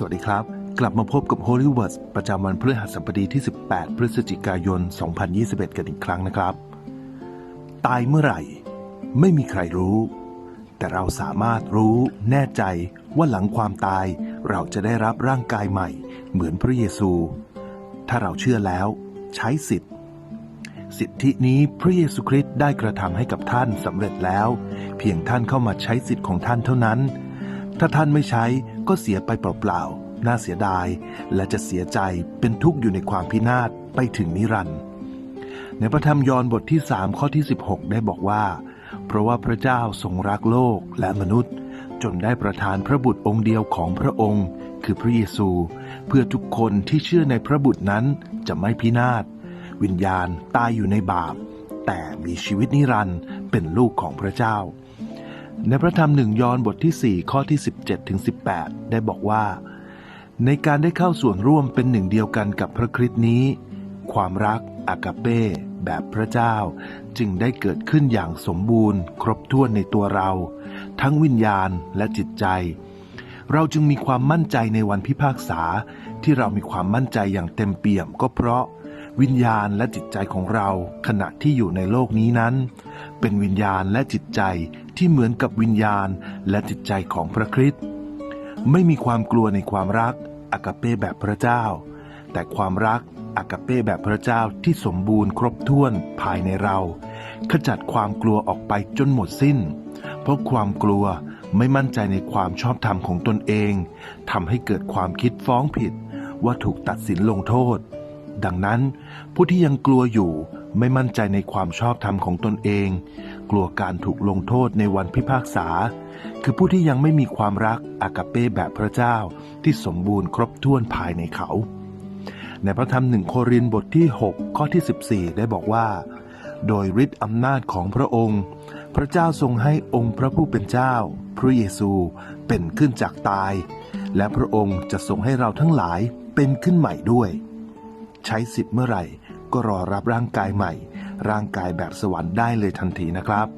สวัสดีครับ กลับมาพบกับ Holy Words ประจำวันพฤหัสบดีที่ 18 พฤศจิกายน 2021 กันอีกครั้งนะครับ ตายเมื่อไหร่ ไม่มีใครรู้ แต่เราสามารถรู้แน่ใจว่าหลังความตายเราจะได้รับร่างกายใหม่ เหมือนพระเยซู ถ้าเราเชื่อแล้ว ใช้สิทธิ์สิทธินี้พระเยซูคริสต์ได้กระทำให้กับท่านสำเร็จแล้ว เพียงท่านเข้ามาใช้สิทธิ์ของท่านเท่านั้น ถ้าท่านไม่ใช้ก็เสียไปเปล่าๆ น่าเสียดาย และจะเสียใจเป็นทุกข์อยู่ในความพินาศไปถึงนิรันดร์ ในพระธรรมยอห์นบทที่ 3 ข้อที่ 16 ได้บอกว่า เพราะว่าพระเจ้าทรงรักโลกและมนุษย์ จนได้ประทานพระบุตรองค์เดียวของพระองค์ คือพระเยซู เพื่อทุกคนที่เชื่อในพระบุตรนั้นจะไม่พินาศ วิญญาณตายอยู่ในบาป แต่มีชีวิตนิรันดร์เป็นลูกของพระเจ้า ในพระธรรมหนึ่งยอห์นบทที่ 4 ข้อที่ 17ถึง18 ได้บอกว่า ในการได้เข้าส่วนร่วมเป็นหนึ่งเดียวกันกับพระคริสต์นี้ ความรักอากาเป้แบบพระเจ้า จึงได้เกิดขึ้นอย่างสมบูรณ์ ครบถ้วนในตัวเรา ทั้งวิญญาณและจิตใจ เราจึงมีความมั่นใจในวันพิพากษา ที่เรามีความมั่นใจอย่างเต็มเปี่ยมก็เพราะวิญญาณและจิตใจของเราขณะที่อยู่ในโลกนี้นั้น เป็นวิญญาณและจิตใจ ที่เหมือนกับวิญญาณและจิตใจของพระคริสต์ไม่มีความกลัวในความรักอากาเป้แบบพระเจ้า แต่ความรักอากาเป้แบบพระเจ้าที่สมบูรณ์ครบถ้วนภายในเรา ขจัดความกลัวออกไปจนหมดสิ้น เพราะความกลัวไม่มั่นใจในความชอบธรรมของตนเองทำให้เกิดความคิดฟ้องผิดว่าถูกตัดสินลงโทษ ดังนั้น ผู้ที่ยังกลัวอยู่ไม่มั่นใจในความชอบธรรมของตนเอง กลัวการถูกลงโทษในวันพิพากษา คือผู้ที่ยังไม่มีความรักอากาเป้แบบพระเจ้าที่สมบูรณ์ครบถ้วนภายในเขา ในพระธรรมหนึ่งโครินบทที่ 6 ข้อที่ 14 ได้บอกว่า โดยฤทธิ์อำนาจของพระองค์ พระเจ้าทรงให้องค์พระผู้เป็นเจ้า พระเยซูเป็นขึ้นจากตาย และพระองค์จะทรงให้เราทั้งหลายเป็นขึ้นใหม่ด้วย ใช้สิทธิ์เมื่อไหร่ ก็รอรับร่างกายใหม่ ร่างกายแบบสวรรค์ได้เลยทันทีนะครับ